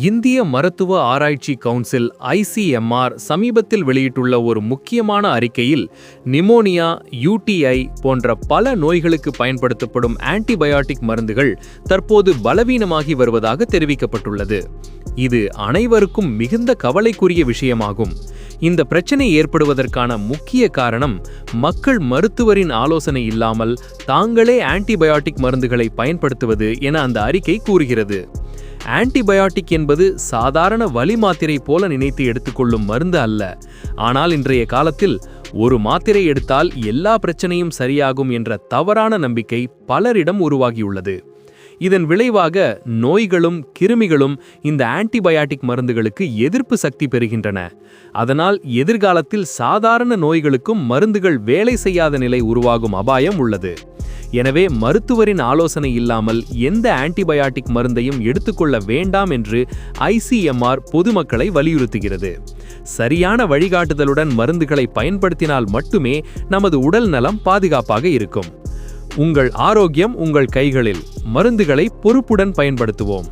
இந்திய மருத்துவ ஆராய்ச்சி கவுன்சில் ஐசிஎம்ஆர் சமீபத்தில் வெளியிட்டுள்ள ஒரு முக்கியமான அறிக்கையில் நிமோனியா யூடிஐ போன்ற பல நோய்களுக்கு பயன்படுத்தப்படும் ஆன்டிபயாட்டிக் மருந்துகள் தற்போது பலவீனமாகி வருவதாக தெரிவிக்கப்பட்டுள்ளது. இது அனைவருக்கும் மிகுந்த கவலைக்குரிய விஷயமாகும். இந்த பிரச்சனை ஏற்படுவதற்கான முக்கிய காரணம் மக்கள் மருத்துவரின் ஆலோசனை இல்லாமல் தாங்களே ஆன்டிபயாட்டிக் மருந்துகளை பயன்படுத்துவது என அந்த அறிக்கை கூறுகிறது. ஆன்டிபயாட்டிக் என்பது சாதாரண வலி மாத்திரை போல நினைத்து எடுத்துக்கொள்ளும் மருந்து அல்ல. ஆனால் இன்றைய காலத்தில் ஒரு மாத்திரை எடுத்தால் எல்லா பிரச்சனையும் சரியாகும் என்ற தவறான நம்பிக்கை பலரிடம் உருவாகியுள்ளது. இதன் விளைவாக நோய்களும் கிருமிகளும் இந்த ஆன்டிபயாட்டிக் மருந்துகளுக்கு எதிர்ப்பு சக்தி பெறுகின்றன. அதனால் எதிர்காலத்தில் சாதாரண நோய்களுக்கும் மருந்துகள் வேலை செய்யாத நிலை உருவாகும் அபாயம் உள்ளது. எனவே மருத்துவரின் ஆலோசனை இல்லாமல் எந்த ஆன்டிபயாட்டிக் மருந்தையும் எடுத்துக்கொள்ள வேண்டாம் என்று ஐசிஎம்ஆர் பொதுமக்களை வலியுறுத்துகிறது. சரியான வழிகாட்டுதலுடன் மருந்துகளை பயன்படுத்தினால் மட்டுமே நமது உடல் நலம் பாதுகாப்பாக இருக்கும். உங்கள் ஆரோக்கியம் உங்கள் கைகளில். மருந்துகளை பொறுப்புடன் பயன்படுத்துவோம்.